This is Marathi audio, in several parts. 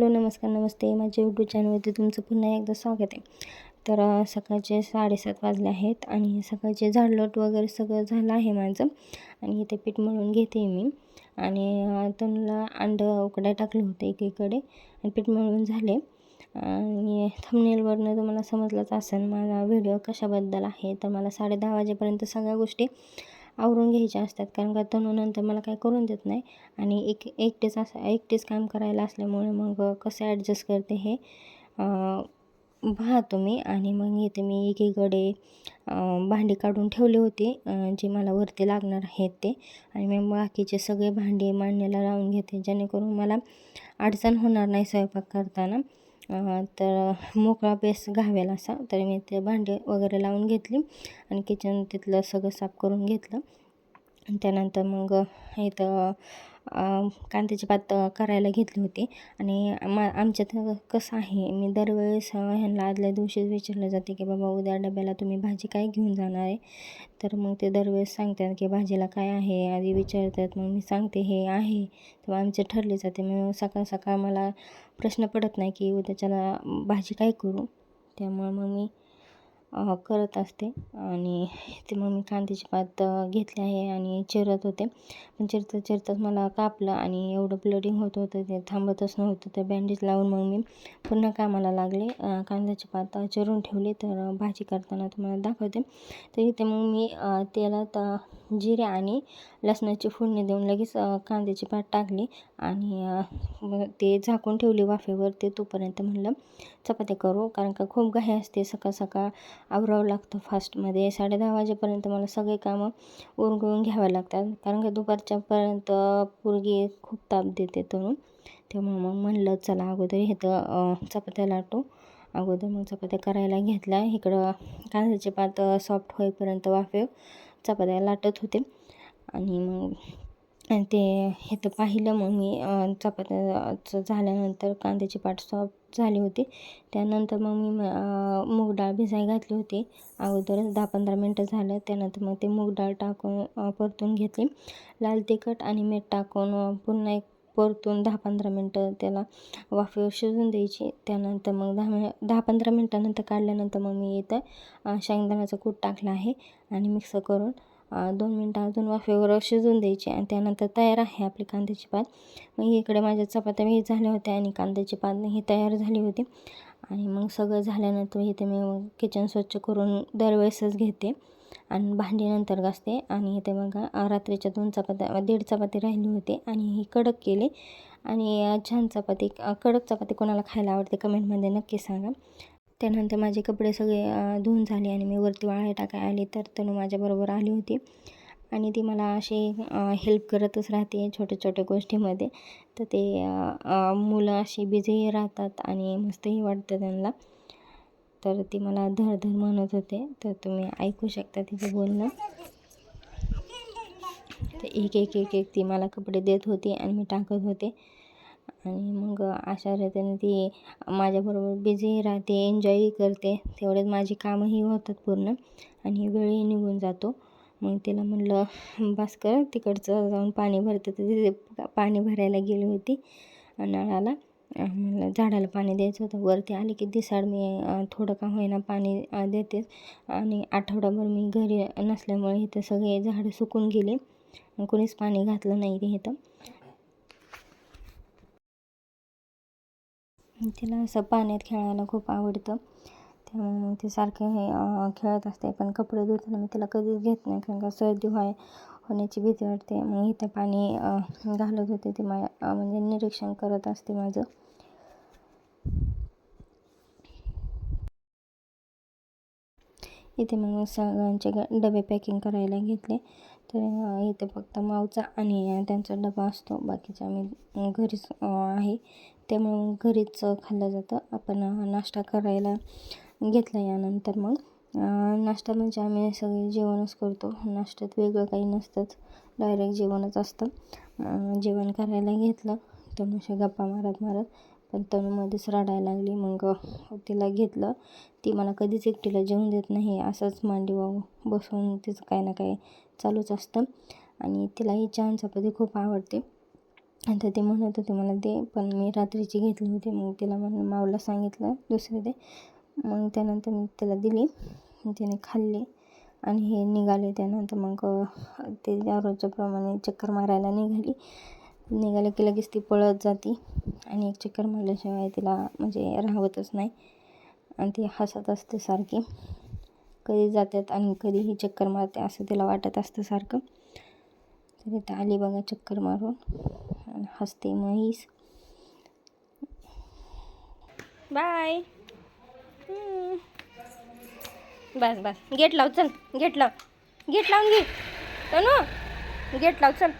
हॅलो नमस्कार नमस्ते. माझ्या यूट्यूब चॅनलवरती तुमचं पुन्हा एकदा स्वागत आहे. तर सकाळचे साडेसात वाजले आहेत आणि सकाळचे झाडलोट वगैरे सगळं झालं आहे माझं आणि इथे पीठ मळून घेते मी. आणि अ, अंडं उकडाय टाकले होते एकीकडे आणि पीठ मळून झाले. आणि थंबनेलवरनं तुम्हाला समजलंच असेल माझा व्हिडिओ कशाबद्दल आहे. तर मला साडे दहा वाजेपर्यंत सगळ्या गोष्टी आवरून घ्यायच्या असतात. कारण का तणूनंतर मला काय करून देत नाही. आणि एक एकटेच असं एकटेच काम करायला असल्यामुळे मग कसं ॲडजस्ट करते हे पहा तुम्ही आणि मग इथे मी एकीकडे भांडी काढून ठेवली होती जे मला वरती लागणार आहेत ते. आणि मी बाकीचे सगळे भांडे मांडण्याला लावून घेते. जेणेकरून मला अडचण होणार नाही स्वयंपाक करताना. तर मोकळा बेस घावेल असा. तर मी ते भांडे वगैरे लावून घेतली आणि किचन तिथलं सगळं साफ करून घेतलं. आणि त्यानंतर मग इथं कांद्याची पात करायला घेतली होती. आणि मा आमच्यात कसं आहे मी दरवेळेस ह्यांना आदल्या दिवशीच विचारलं जाते की बाबा उद्या डब्याला तुम्ही भाजी काय घेऊन जाणार आहे? तर मग ते दरवेळेस सांगतात की भाजीला काय आहे? आधी विचारतात मग मी सांगते हे आहे. तर आमचे ठरले जाते. मग सकाळ सकाळ मला प्रश्न पडत नाही की उद्याच्याला भाजी काय करू? त्यामुळं मग मी करत असते. आणि ते मग मी कांद्याची पात घेतली आहे आणि चिरत होते. पण चिरता चिरताच मला कापलं आणि एवढं ब्लडिंग होत होतं ते थांबतच नव्हतं. ते बँडेज लावून मग मी पुन्हा कामाला लागले. कांद्याची पात चिरून ठेवली. तर भाजी करताना तुम्हाला दाखवते. तर इथे मग मी तेलात जिरे आणि लसणाची फोडणी देऊन लगेच कांद्याची पात टाकली आणि ते झाकून ठेवली वाफेवर. ते तोपर्यंत म्हणलं चपात्या करू कारण का खूप घाई असते सकाळ सकाळ आवरावं लागतं फास्टमध्ये साडे दहा वाजेपर्यंत मला सगळे कामं उरगळून घ्यावे लागतात कारण का दुपारच्यापर्यंत पोरगी खूप ताप देते तरुण. तेव्हा मग म्हणलं चला अगोदर हे तर चपात्या लाटू. अगोदर मग चपात्या करायला घेतल्या. इकडं कांद्याचे पात सॉफ्ट होईपर्यंत वाफे चपात्या लाटत होते. आणि मग ते हे तर पाहिलं मग मी चपात्याचं झाल्यानंतर कांद्याची पाट सॉफ्ट झाली होती. त्यानंतर मग मी मूग डाळ भिजाय घातली होती. अगोदरच दहा पंधरा मिनटं झालं. त्यानंतर मग ते मूग डाळ टाकून परतून घेतली. लाल तिखट आणि मीठ टाकून पुन्हा एक परतून दहा पंधरा मिनटं त्याला वाफेवर शिजून द्यायची. त्यानंतर मग दहा मिन दहा पंधरा मिनटानंतर काढल्यानंतर मग मी इथं शेंगदाण्याचं कूट टाकलं आहे आणि मिक्स करून दोन मिनटं अजून वाफेवर शिजून द्यायची आणि त्यानंतर तयार आहे आपली कांद्याची पात. मग इकडे माझ्या चपात्या मी झाल्या होत्या आणि कांद्याची पात ही तयार झाली होती. आणि मग सगळं झाल्यानंतर इथे मी किचन स्वच्छ करून दरवेळेसच घेते. आणि भांडी नंतर घासते. आणि इथे मग रात्रीच्या दोन चपात्या दीड चपाती राहिली होती. आणि ही कडक केली. आणि छान चपाती कडक चपाती कोणाला खायला आवडते कमेंटमध्ये नक्की सांगा. त्यानंतर माझे कपडे सगळे धुवून झाले आणि मी वरती वाळाय टाकाय आली. तर तनु माझ्याबरोबर आली होती. आणि ती मला अशी हेल्प करतच राहते छोट्या छोट्या गोष्टीमध्ये. तर ते मुलं अशी बिझी राहतात आणि मस्तही वाटतं त्यांना. तर ती मला धर धर म्हणत होते. तर तुम्ही ऐकू शकता तिचं बोलणं. तर एक एक एक एक ती मला कपडे देत होती आणि मी टाकत होते. आणि मग अशा रीतीने ती माझ्याबरोबर बिझी राहते एन्जॉयही करते. तेवढेच माझी कामंही होतात पूर्ण आणि वेळही निघून जातो. मग तिला म्हणलं बस कर तिकडचं जाऊन पाणी भरते. तर तिथे पाणी भरायला गेली होती नळाला. मला झाडाला पाणी द्यायचं होतं. वरती आले की दिसाड मी थोडं का होईना पाणी देतेच. आणि आठवडाभर मी घरी नसल्यामुळे इथं सगळे झाडं सुकून गेले. कोणीच पाणी घातलं नाही इथं. तिला असं पाण्यात खेळायला खूप आवडतं. त्यामुळे ती ते सारखं हे खेळत असते. पण कपडे धुताना मी तिला कधीच घेत नाही कारण का सर्दी व्हाय होण्याची भीती वाटते. मग इथे पाणी घालत होते. ते मा म्हणजे निरीक्षण करत असते माझं. इथे मग सगळ्यांचे डबे पॅकिंग करायला घेतले. तर इथे फक्त मावचा आणि त्यांचा डबा असतो. बाकीचा आम्ही घरीच आहे. त्यामुळे घरीच खाल्लं जातं. आपण नाश्ता करायला घेतला यानंतर मग. नाश्ता म्हणजे आम्ही सगळे जेवणच करतो. नाश्त्यात वेगळं काही नसतंच. डायरेक्ट जेवणच असतं. जेवण करायला घेतलं. तनुषा गप्पा मारत मारत पण तणूमध्येच रडायला लागली. मग तिला घेतलं. ती मला कधीच एकटीला जेवून देत नाही. असंच मांडीवा बसून तिचं काही ना काही चालूच असतं. आणि तिला ही छान चपाती खूप आवडते. आता ते म्हणत होते मला दे. पण मी रात्रीची घेतली होती. मग तिला म्हणून माऊला सांगितलं दुसरे दे. मग त्यानंतर मी त्याला दिली. त्याने खाल्ली आणि हे निघाले. त्यानंतर मग ते रोजच्याप्रमाणे चक्कर मारायला निघाली. निघाले की लगेच ती पळत जाती आणि एक चक्कर मारल्याशिवाय तिला म्हणजे राहतच नाही आणि ती हसत असते सारखी. कधी जातात आणि कधीही चक्कर मारते असं तिला वाटत असतं सारखं. तर इथं आली बघा चक्कर मारून आणि हसते म्हैस. बाय. बस बस. गेट लाव चल. गेट लाव. गेट लावून घे. तनू गेट लाव चल.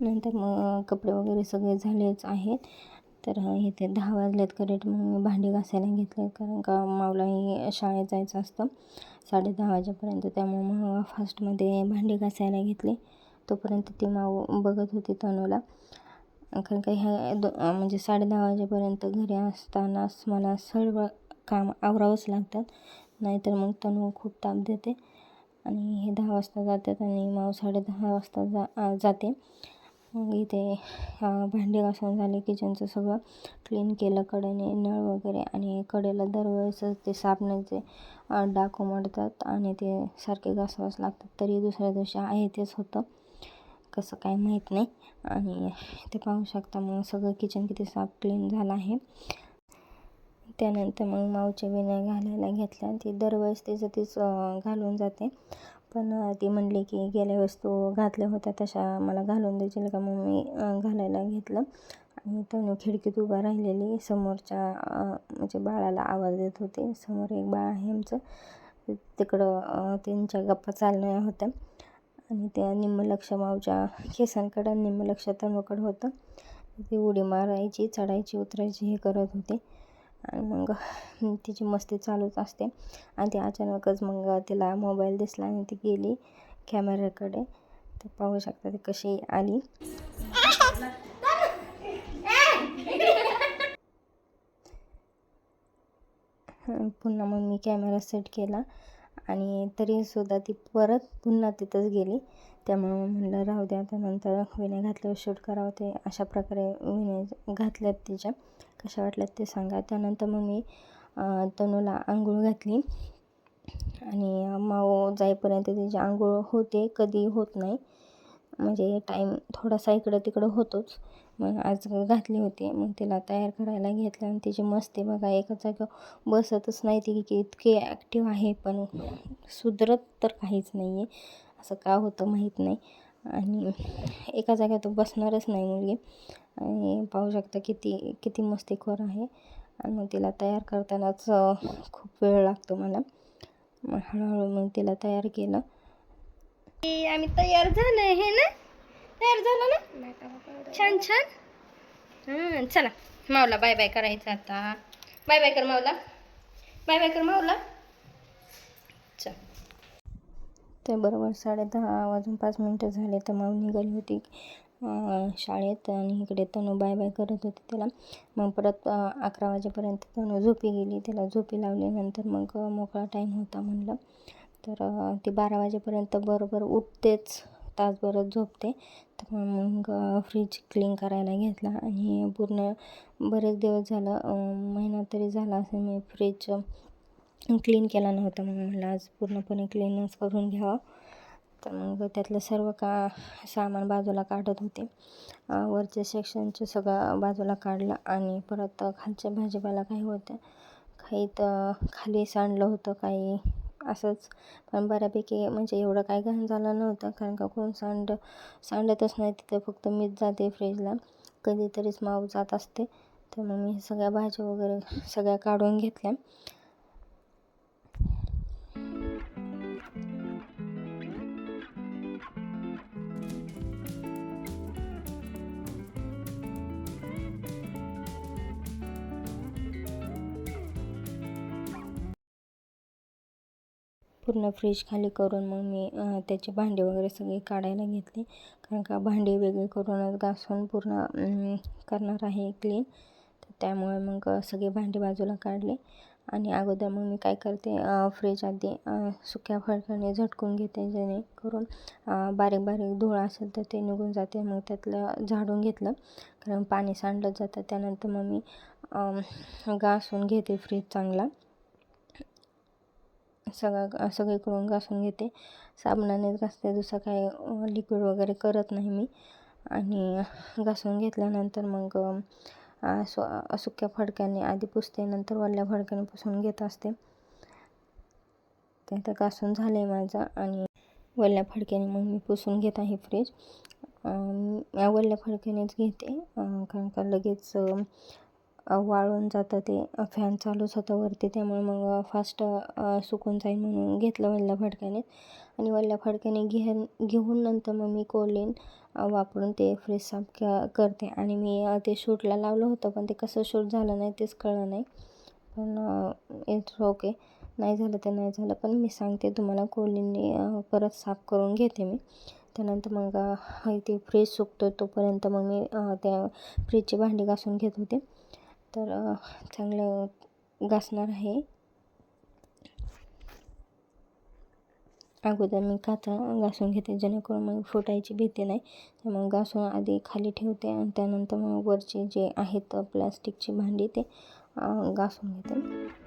नंतर मग कपडे वगैरे सगळे झालेच आहेत. तर इथे दहा वाजलेत करेक्ट मग मी भांडी घासायला घेतले कारण का मावलाही शाळेत जायचं असतं. साडे दहा वाजेपर्यंत. त्यामुळे मग फास्टमध्ये भांडी घासायला घेतले. तोपर्यंत ती माऊ बघत होती तनूला. कारण का ह्या दो म्हणजे साडे दहा वाजेपर्यंत घरी असतानाच मला सर्व काम आवरावंच लागतात. नाहीतर मग तणू खूप ताप देते आणि हे दहा वाजता जातात आणि माऊ साडे दहा वाजता जा जाते. मग इथे भांडे भांडी घासून झाले किचनचं सगळं क्लीन केलं कडेने नळ वगैरे आणि कडेला दरवेळेस ते साबणाचे डाकू मडतात उमटतात आणि ते सारखे घासावंच लागतात. तरी दुसऱ्या दिवशी आहे तेच होतं. कसं काय माहीत नाही. आणि ते पाहू शकता मग सगळं किचन किती साफ क्लीन झालं आहे. त्यानंतर मग माऊच्या वेण्या घालायला घेतल्या. ती दरवेळेस तिचं तीच घालून जाते. पण ती म्हणली की गेल्या वेळेस तू घातल्या होत्या तशा मला घालून द्यायची का? मग मी घालायला घेतलं. आणि तनु खिडकीत उभा राहिलेली. समोरच्या म्हणजे बाळाला आवाज देत होते. समोर एक बाळ आहे आमचं. तिकडं त्यांच्या गप्पा चालल्या होत्या. आणि त्या निम्मलक्ष मावच्या केसांकडं आणि निम्मलक्ष तनुकडं होतं. ती उडी मारायची चढायची उतरायची हे करत होते. आणि मग तिची मस्ती चालूच असते. आणि ती अचानकच मग तिला मोबाईल दिसला आणि ती गेली कॅमेऱ्याकडे. तर पाहू शकता ती कशी आली. पुन्हा मग मी कॅमेरा सेट केला. आणि तरीसुद्धा ती परत पुन्हा तिथंच गेली. त्यामुळं म्हणलं राहू द्या त्यानंतर विण्या घातल्यावर शूट करावं ते. अशा प्रकारे विण्या घातल्यात तिच्या. कशा वाटल्यात ते सांगा. त्यानंतर मग मी तनूला आंघोळ घातली. आणि माऊ जाईपर्यंत तिची आंघोळ होते कधी होत नाही. म्हणजे टाईम थोडासा इकडं तिकडं होतोच. मग आज घातली होती. मग तिला तयार करायला घेतलं आणि तिची मस्ती बघा एका जागेवर बसतच नाही ती की इतकी ॲक्टिव्ह आहे. पण सुधरत तर काहीच नाही आहे असं का होतं माहीत नाही. आणि एका जागेत बसणारच नाही मुलगी. आणि पाहू शकता किती किती मस्तीखोर आहे. आणि मग तिला तयार करतानाच खूप वेळ लागतो मला. मग हळूहळू मग तिला तयार केलं. आम्ही तयार झालं हे ना? तयार झालं ना? छान छान. हां चला. मावला बाय बाय करायचं आता. बाय बाय कर मावला बाय बाय कर मावला चल. तर बरोबर साडे दहा वाजून पाच मिनटं झाले तर माऊ निघाली होती शाळेत. आणि इकडे तनू बाय बाय करत होती त्याला मग परत अकरा वाजेपर्यंत तनू झोपी गेली. त्याला झोपी लावली नंतर मग मोकळा टाईम होता म्हणलं. तर ती बारा वाजेपर्यंत बरोबर उठतेच. तासभरच झोपते. तर मग फ्रीज क्लीन करायला घेतला आणि पूर्ण बरेच दिवस झालं महिना तरी झाला असं मी फ्रीज क्लीन केला नव्हता. मग मला आज पूर्णपणे क्लीनच करून घ्यावं. तर मग त्यातलं सर्व का सामान बाजूला काढत होते. वरच्या सेक्शनचं सगळं बाजूला काढलं आणि परत खालच्या भाजीपाला काही होत्या काही तर खाली सांडलं होतं काही असंच. पण बऱ्यापैकी म्हणजे एवढं काय घाण झालं नव्हतं कारण का कोण सांड सांडतच नाही तिथं फक्त मीच जाते फ्रीजला कधीतरीच माऊ जात असते. तर मग मी सगळ्या भाज्या वगैरे सगळ्या काढून घेतल्या. पूर्ण फ्रीज खाली करून मग मी त्याचे भांडे वगैरे सगळे काढायला घेतले. कारण का भांडे वेगळे करूनच घासून पूर्ण करणार आहे क्लीन तर त्यामुळे मग सगळे भांडे बाजूला काढले. आणि अगोदर मग मी काय करते फ्रीज आधी सुक्या फडक्याने झटकून घेते जेणेकरून बारीक बारीक धूळ असेल तर ते निघून जाते. मग त्यातलं झाडून घेतलं. कारण पाणी सांडलं जातं. त्यानंतर मग मी घासून घेते फ्रीज चांगला. सगळं सगळीकडून घासून घेते. साबणानेच घासते दुसरं काय लिक्विड वगैरे करत नाही मी. आणि घासून घेतल्यानंतर मग सु सुक्या फडक्याने आधी पुसते नंतर वल्ल्या फडक्याने पुसून घेत असते. ते आता घासून झालं आहे माझं आणि वल्ल्या फडक्याने मग मी पुसून घेत आहे फ्रीज अं, वल्ल्या फडक्यानेच घेते कारण का लगेच वाळून जातं ते. फॅन चालूच होता वरती. त्यामुळे मग फास्ट सुकून जाईल म्हणून घेतलं वल्ल्या फडक्याने. आणि वल्ल्या फडक्याने घे घेऊन नंतर मग मी कोलिन वापरून ते फ्रीज साफ क करते. आणि मी ते शूटला लावलं होतं पण ते कसं शूट झालं नाही तेच कळलं नाही. पण इट्स ओके नाही झालं तर नाही झालं पण मी सांगते तुम्हाला कोलिनने परत साफ करून घेते मी. त्यानंतर मग ते फ्रीज सुकतो तोपर्यंत मग मी त्या फ्रीजची भांडी घासून घेत होते. तर चांगलं घासणार आहे. अगोदर मी काचा घासून घेते जेणेकरून मग फुटायची भीती नाही. मग घासून आधी खाली ठेवते आणि त्यानंतर मग वरचे जे आहेत प्लास्टिकची भांडी ते घासून घेते.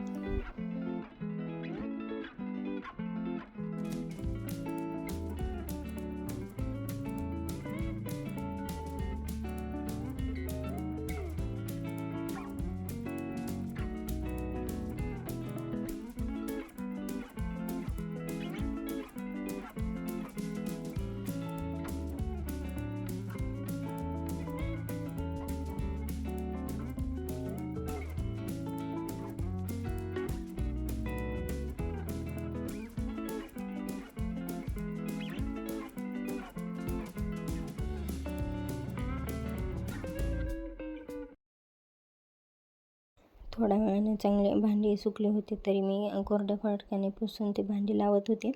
थोड्या वेळाने चांगले भांडी सुकले होते तरी मी कोरड्या फटक्याने पुसून ते भांडी लावत होते.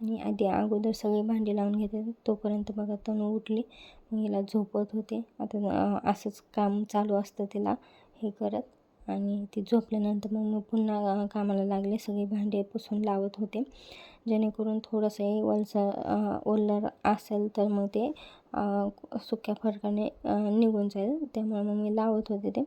आणि आधी अगोदर सगळी भांडी लावून घेते तोपर्यंत बघा तनू उठली. मग हिला झोपत होते. आता असंच काम चालू असतं तिला हे करत. आणि ती झोपल्यानंतर मग मी पुन्हा कामाला लागले. सगळी भांडी पुसून लावत होते. जेणेकरून थोडंसंही वलसर ओलर असेल तर मग ते सुक्या फडकाने निघून जाईल. त्यामुळे मग मी लावत होते ते.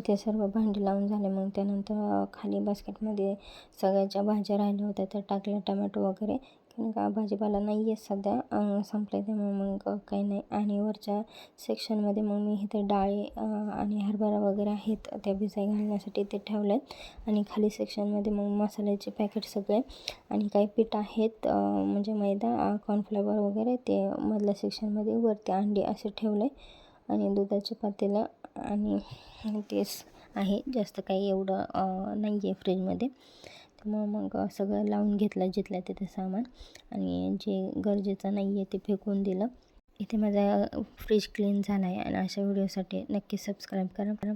इथे सर्व भांडी लावून झाले. मग त्यानंतर खाली बास्केटमध्ये सगळ्याच्या भाज्या राहिल्या होत्या त्या टाकल्या टमॅटो वगैरे. कारण का भाजीपाला नाही आहे सध्या संपलं संपले त्यामुळे मग काही नाही. आणि वरच्या सेक्शनमध्ये मग मी इथे डाळी आणि हरभरा वगैरे आहेत त्या भिजाई घालण्यासाठी ते ठेवले आणि खाली सेक्शनमध्ये मग मसाल्याचे पॅकेट सगळे आणि काही पीठ आहेत म्हणजे मैदा कॉर्नफ्लॉवर वगैरे ते मधल्या सेक्शनमध्ये वरती अंडी असे ठेवले. आणि दुधाच्या पातेला आणि तेच आहे. जास्त काही एवढं नाही आहे फ्रीजमध्ये. त्यामुळं मग सगळं लावून घेतलं जिथल्या तिथे सामान. आणि जे गरजेचं नाही आहे ते फेकून दिलं. इथे माझा फ्रीज क्लीन झाला आहे आणि अशा व्हिडिओसाठी नक्की सबस्क्राईब करा.